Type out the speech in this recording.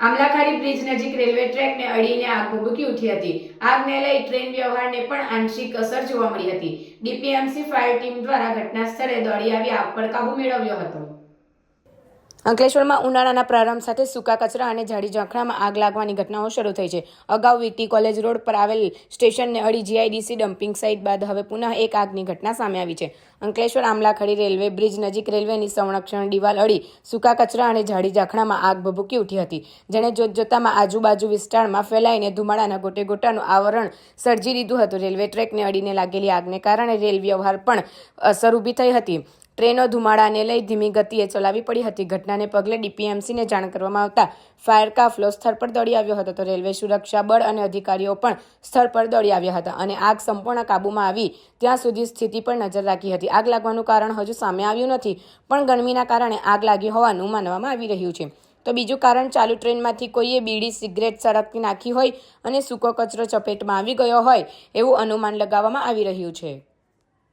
Amlakhadi bridge નજીક railway ટ્રેકને અડીને આગ ભભૂકી ઉઠી હતી. આગને લઈ ટ્રેન વ્યવહારને પણ આંશિક અસર જોવા મળી હતી. ડીપીએમસી ફાયર ટીમ દ્વારા ઘટના સ્થળે દોડી આવી આગ પર કાબુ મેળવ્યો હતો. અંકલેશ્વરમાં ઉનાળાના પ્રારંભ સાથે સૂકા કચરા અને ઝાડી ઝાંખરામાં આગ લાગવાની ઘટનાઓ શરૂ થઈ છે. અગાઉ વીટી કોલેજ રોડ પર આવેલ સ્ટેશનને અડી જીઆઈડીસી ડમ્પિંગ સાઇટ બાદ હવે પુનઃ એક આગની ઘટના સામે આવી છે. અંકલેશ્વર આમલાખડી રેલવે બ્રિજ નજીક રેલવેની સંરક્ષણ દિવાલ અડી સૂકા કચરા અને ઝાડી ઝાંખરામાં આગ ભભૂકી ઉઠી હતી. જેણે જોતજોતામાં આજુબાજુ વિસ્તારમાં ફેલાઈને ધુમાડાના ગોટે ગોટાનું આવરણ સર્જી દીધું હતું. રેલવે ટ્રેકને અડીને લાગેલી આગને કારણે રેલ વ્યવહાર પણ અસર ઊભી થઈ હતી. ટ્રેનો ધુમાડાને લઈ ધીમી ગતિએ ચલાવી પડી હતી. ઘટનાને પગલે ડીપીએમસીને જાણ કરવામાં આવતા ફાયર કાફલો સ્થળ પર દોડી આવ્યો હતો. તો રેલવે સુરક્ષા બળ અને અધિકારીઓ પણ સ્થળ પર દોડી આવ્યા હતા અને આગ સંપૂર્ણ કાબૂમાં આવી ત્યાં સુધી સ્થિતિ પર નજર રાખી હતી. આગ લાગવાનું કારણ હજુ સામે આવ્યું નથી, પણ ગરમીના કારણે આગ લાગી હોવાનું માનવામાં આવી રહ્યું છે. તો બીજું કારણ, ચાલુ ટ્રેનમાંથી કોઈએ બીડી, સિગરેટ સળગતી નાખી હોય અને સૂકો કચરો ચપેટમાં આવી ગયો હોય એવું અનુમાન લગાવવામાં આવી રહ્યું છે.